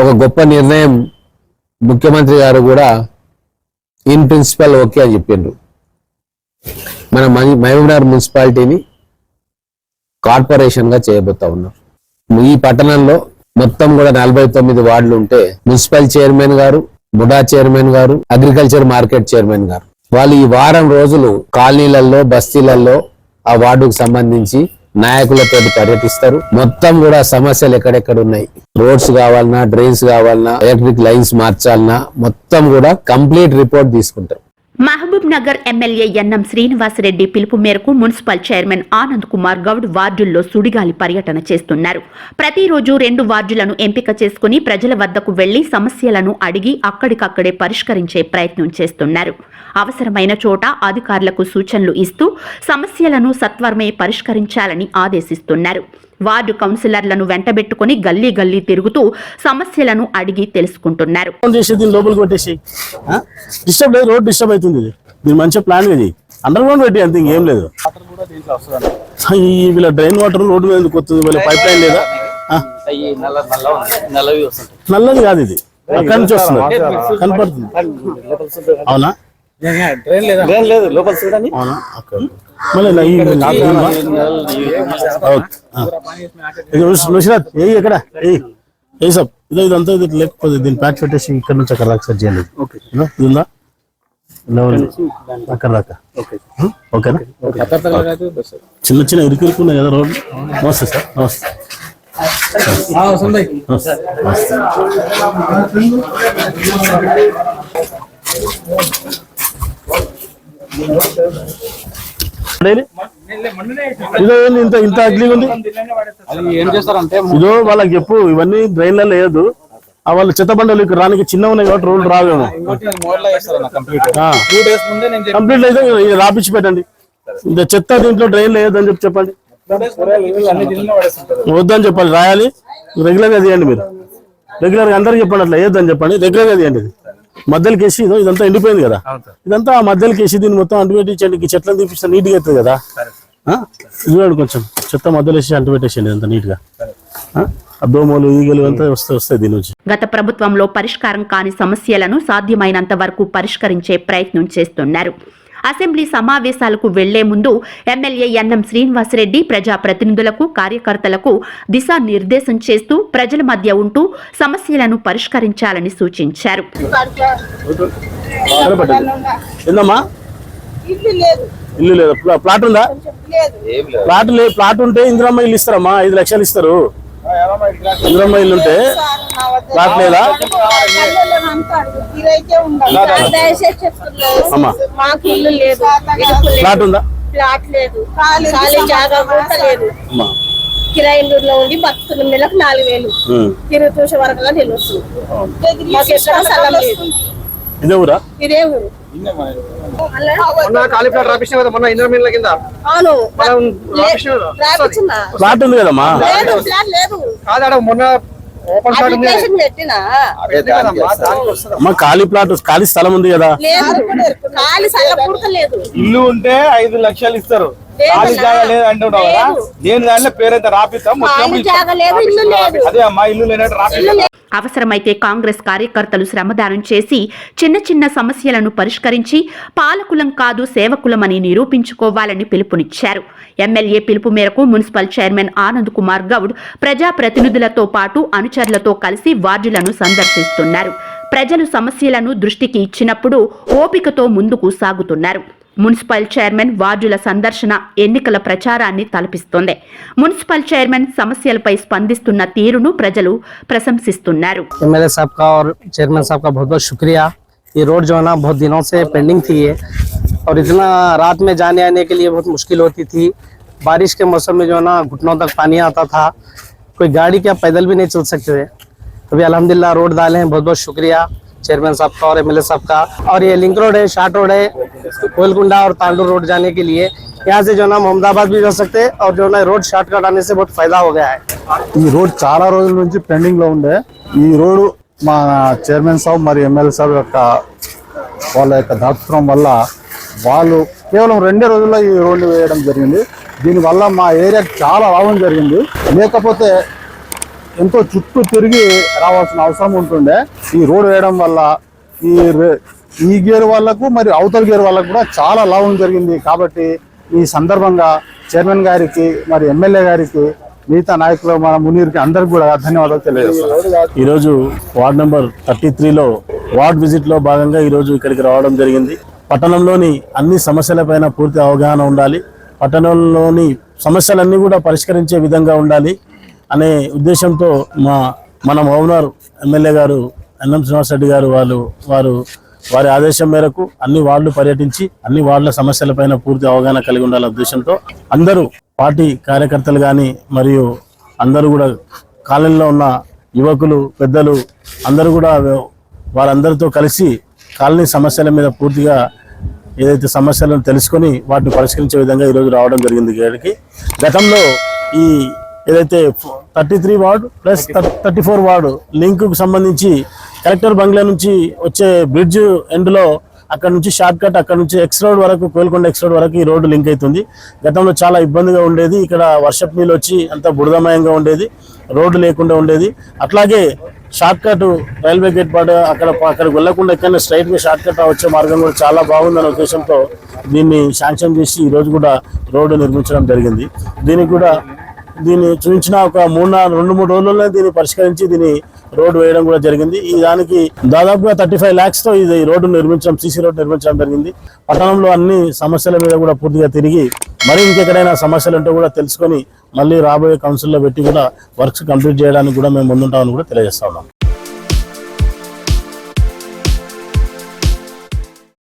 ఒక గొప్ప నిర్ణయం ముఖ్యమంత్రి గారు కూడా ఇన్ ప్రిన్సిపల్ ఓకే అని చెప్పిండ్రు. మన మహబూబ్నగర్ మున్సిపాలిటీని కార్పొరేషన్గా చేయబోతా ఉన్నాం. ఈ పట్టణంలో మొత్తం కూడా నలభై తొమ్మిది వార్డులు ఉంటే మున్సిపల్ చైర్మన్ గారు బుడా చైర్మన్ గారు అగ్రికల్చర్ మార్కెట్ చైర్మన్ గారు. వాళ్ళు ఈ వారం రోజులు కాలనీలలో బస్తీలలో ఆ వార్డుకు సంబంధించి నాయకులతో పర్యటిస్తారు. మొత్తం కూడా సమస్యలు ఎక్కడెక్కడ ఉన్నాయి? రోడ్స్ కావాలన్నా డ్రైన్స్ కావాలన్నా ఎలక్ట్రిక్ లైన్స్ మార్చాలన్నా మొత్తం కూడా కంప్లీట్ రిపోర్ట్ తీసుకుంటారు. మహబూబ్ నగర్ ఎమ్మెల్యే ఎన్ఎం శ్రీనివాసరెడ్డి పిలుపు మేరకు మున్సిపల్ చైర్మన్ ఆనంద్ కుమార్ గౌడ్ వార్డుల్లో సుడిగాలి పర్యటన చేస్తున్నారు. ప్రతిరోజు రెండు వార్డులను ఎంపిక చేసుకుని ప్రజల వద్దకు వెళ్ళి సమస్యలను అడిగి అక్కడికక్కడే పరిష్కరించే ప్రయత్నం చేస్తున్నారు. అవసరమైన చోట అధికారులకు సూచనలు ఇస్తూ సమస్యలను సత్వరమే పరిష్కరించాలని ఆదేశిస్తున్నారు. వార్డు కౌన్సిలర్లను వెంటబెట్టుకుని గల్లీ గల్లీ తిరుగుతూ సమస్యలను అడిగి తెలుసుకుంటున్నారు. ఫోన్ చేసి దీని లోపలికి డిస్టర్బ్ లేదు రోడ్ డిస్టర్బ్ అవుతుంది ఇది. దీని మంచిగా ప్లాన్ ఇది. అండర్ గ్రౌండ్ పెట్టి అంత ఇంకేం లేదు. ఈ వీళ్ళ డ్రైన్ వాటర్ రోడ్డు మీద ఎందుకు వస్తుంది? వీళ్ళ పైప్ లైన్ లేదా? నల్లది కాదు ఇది. అక్కడి నుంచి వస్తుంది. కనపడుతుంది. అవునా? లేదు? లేదు లోపల నుషరత్ ఏ ఎక్కడ? ఏ ఏ సబ్ ఇదో ఇదంతా ఇది లేకపోతే దీన్ని ప్యాక్ పెట్టేసి ఇక్కడ నుంచి అక్కడ దాకా సెట్ చేయండి. ఇదో, ఉందా. అక్కడ దాకా? ఓకేనా? చిన్న చిన్న ఇరుకు ఇరుకు ఉన్నాయి కదా రోడ్ నమస్తే సార్ నమస్తే. నమస్తే. నమస్తే. ఇదో ఇంత ఇంత అగ్లీగా ఉంది? అది ఏం చేస్తారంటే ఇదో వాళ్ళకి చెప్పు ఇవన్నీ డ్రైన్లలో లేదు ఆ వాళ్ళు చెత్త బండలు ఇక్కడ రానికి చిన్న ఉన్నాయి కాబట్టి రోడ్లు రావేమో. కంప్లీట్ అయితే ఇది రాపిచ్చి పెట్టండి. ఇంత చెత్త దీంట్లో డ్రైన్ లేదని చెప్పి చెప్పండి. వద్దని చెప్పాలి రాయాలి. రెగ్యులర్గా తీయండి మీరు. రెగ్యులర్గా అందరికి చెప్పండి అట్లా వేయొద్దని చెప్పండి. రెగ్యులర్గా వేసి ఇదో ఇదంతా ఎండిపోయింది కదా. ఇదంతా ఆ మధ్యలోకి వేసి దీన్ని మొత్తం అంటుపెట్టించండి ఈ చెట్లను తీపిస్తే నీట్గా అవుతుంది కదా. చూడండి కొంచెం చెత్త మధ్యలో వేసి అంటుపెట్టేసండి ఇదంతా నీట్గా ఆ? ఆ దోమలు ఈగలు అంతా వస్తాయి వస్తాయి దీని నుంచి. గత ప్రభుత్వంలో పరిష్కారం కాని సమస్యలను సాధ్యమైనంత వరకు పరిష్కరించే ప్రయత్నం చేస్తున్నారు. అసెంబ్లీ సమావేశాలకు వెళ్ళే ముందు ఎమ్మెల్యే ఎన్ఎం శ్రీనివాసరెడ్డి ప్రజాప్రతినిధులకు కార్యకర్తలకు దిశానిర్దేశం చేస్తూ ప్రజల మధ్య ఉంటూ సమస్యలను పరిష్కరించాలని సూచించారు. ఇల్లు లేదు. లేదా. ప్లాట్ ఉందా? లేదు. ప్లాట్ లే ప్లాట్ ఉంటే ఇందిరమ్మ ఇల్లు ఇస్తారమ్మా. ఐదు లక్షలు ఇస్తారు. ఇందిరమ్మ ఇల్లు ఉంటే ప్లాట్ లేదా అమ్మా మాకు ఇల్లు లేదు. ప్లాట్ ఉందా ప్లాట్ లేదు ఖాళీ జాగా కూడా లేదు అమ్మా కిరాయి ఇందూరులో ఉండి బతుకున్న నెలకు నాలుగు వేలు ఉమ్. తిరుగు చూసే వరకు తెలుసు మాకు ఎక్కడ స్థలం లేదు ఇదే ఊరా? ఇదే ఊరు. మొన్న కాలీఫ్లవర్ రాపించిన కదా మొన్న ఇంద్ర అవును. ఉంది కదమ్మా? లేదు ప్లాట్ లేదు. కాదాడ మొన్న ఖాళీ ప్లాట్ ఖాళీ స్థలం ఉంది కదా? లేదు. ఖాళీ సగ పుడత లేదు. ఇల్లు ఉంటే ఐదు లక్షలు ఇస్తారు. ఖాళీ అన్నా. జాగా లేదు అంటున్నావు కదా? లేదు. నేను దాంట్లో పేరైతే రాపిస్తాం మొత్తం ఖాళీ ఇస్తాం. జాగా లేదు ఇల్లు లేదు. అదే అమ్మా ఇల్లు లేనట్టు రాపిస్తాం అవసరమైతే కాంగ్రెస్ కార్యకర్తలు శ్రమదానం చేసి చిన్న చిన్న సమస్యలను పరిష్కరించి పాలకులం కాదు సేవకులమని నిరూపించుకోవాలని పిలుపునిచ్చారు. ఎమ్మెల్యే పిలుపు మేరకు మున్సిపల్ చైర్మన్ ఆనంద్ కుమార్ గౌడ్ ప్రజాప్రతినిధులతో పాటు అనుచరులతో కలిసి వార్డులను సందర్శిస్తున్నారు. ప్రజలు సమస్యలను దృష్టికి ఇచ్చినప్పుడు ఓపికతో ముందుకు సాగుతున్నారు. మున్సిపల్ చైర్మన్ వార్డుల సందర్శన ఎన్నికల ప్రచారాన్ని తలపిస్తోంది మున్సిపల్ చైర్మన్ సమస్యలపై స్పందిస్తున్న తీరును ప్రజలు ప్రశంసిస్తున్నారు एमएलए साहब का और चेयरमैन साहब का बहुत बहुत शुक्रिया ये रोड जो है ना बहुत दिनों से पेंडिंग थी ये और इतना रात में जाने आने के लिए बहुत मुश्किल होती थी बारिश के मौसम में जो है ना घुटनों तक पानी आता था कोई गाड़ी क्या पैदल भी नहीं चल सकते थे अभी अल्हम्दुलिल्लाह रोड डाले हैं बहुत बहुत शुक्रिया चेयरमैन साहब का और एमएलए साहब का और ये लिंक रोड है शार्ट रोड है कोयलकुंडा और तांडू रोड जाने के लिए यहाँ से जो है ना मोहम्मदाबाद भी जा सकते हैं और जो है ना रोड शॉर्टकट आने से बहुत फायदा हो गया है ఈ రోడ్ చాలా రోజుల నుంచి పెండింగ్ లో ఉండే ఈ రోడ్డు మా చైర్మన్ సాబ్ మరి ఎమ్మెల్యే సాబ్ యొక్క వాళ్ళ యొక్క దాతృత్వం వల్ల వాళ్ళు కేవలం రెండే రోజుల్లో ఈ రోడ్డు వేయడం జరిగింది దీనివల్ల మా ఏరియాకి చాలా లాభం జరిగింది లేకపోతే ఎంతో చుట్టూ తిరిగి రావాల్సిన అవసరం ఉంటుండే ఈ రోడ్ వేయడం వల్ల ఈ రే- ఈ గేర్ వాళ్ళకు మరి అవతల గేర్ వాళ్ళకు కూడా చాలా లాభం జరిగింది. కాబట్టి ఈ సందర్భంగా చైర్మన్ గారికి మరి ఎమ్మెల్యే గారికి మిగతా నాయకులు మన మునీర్కి అందరికి కూడా ధన్యవాదాలు తెలియజేస్తున్నాను. ఈరోజు వార్డ్ నెంబర్ థర్టీ త్రీలో వార్డ్ విజిట్లో భాగంగా ఈరోజు ఇక్కడికి రావడం జరిగింది. పట్టణంలోని అన్ని సమస్యలపైన పూర్తి అవగాహన ఉండాలి. పట్టణంలోని సమస్యలన్నీ కూడా పరిష్కరించే విధంగా ఉండాలి అనే ఉద్దేశంతో మా మన ఓనర్ ఎమ్మెల్యే గారు ఎన్ఎం శ్రీనివాసరెడ్డి గారు వాళ్ళు వారు వారి ఆదేశం మేరకు అన్ని వార్డులు పర్యటించి అన్ని వార్డుల సమస్యలపైన పూర్తి అవగాహన కలిగి ఉండాలనే ఉద్దేశంతో అందరూ పార్టీ కార్యకర్తలు కానీ మరియు అందరూ కూడా కాలనీలో ఉన్న యువకులు పెద్దలు అందరూ కూడా వారందరితో కలిసి కాలనీ సమస్యల మీద పూర్తిగా ఏదైతే సమస్యలను తెలుసుకొని వాటిని పరిష్కరించే విధంగా ఈరోజు రావడం జరిగింది ఇక్కడికి. గతంలో ఈ ఏదైతే thirty three ward plus thirty four ward లింక్కు సంబంధించి కలెక్టర్ బంగ్లా నుంచి వచ్చే బ్రిడ్జ్ ఎండ్లో అక్కడ నుంచి షార్ట్ కట్ అక్కడ నుంచి ఎక్స్ రోడ్ వరకు కోల్కొండ ఎక్స్ రోడ్ వరకు ఈ రోడ్డు లింక్ అవుతుంది. గతంలో చాలా ఇబ్బందిగా ఉండేది. ఇక్కడ వర్షపు నీళ్ళు వచ్చి అంత బురదమయంగా ఉండేది. రోడ్డు లేకుండా ఉండేది. అట్లాగే షార్ట్ కట్ రైల్వే గేట్ పాట అక్కడ అక్కడికి వెళ్ళకుండా ఎక్కడ స్ట్రైట్గా షార్ట్ కట్ వచ్చే మార్గం కూడా చాలా బాగుందనే ఉద్దేశంతో దీన్ని శాంక్షన్ చేసి ఈ రోజు కూడా రోడ్డు నిర్మించడం జరిగింది. దీనికి కూడా దీన్ని చూపించిన ఒక మూడు నాలుగు రెండు మూడు రోజుల్లోనే దీన్ని పరిష్కరించి దీన్ని రోడ్డు వేయడం కూడా జరిగింది. ఈ దానికి దాదాపుగా థర్టీ ఫైవ్ ల్యాక్స్తో ఇది రోడ్డు నిర్మించడం సీసీ రోడ్డు నిర్మించడం జరిగింది. పట్టణంలో అన్ని సమస్యల మీద కూడా పూర్తిగా తిరిగి మరి ఇంకెక్కడైనా సమస్యలు ఉంటే కూడా తెలుసుకొని మళ్ళీ రాబోయే కౌన్సిల్లో పెట్టి కూడా వర్క్స్ కంప్లీట్ చేయడానికి కూడా మేము ముందుంటామని కూడా తెలియజేస్తా ఉన్నాం.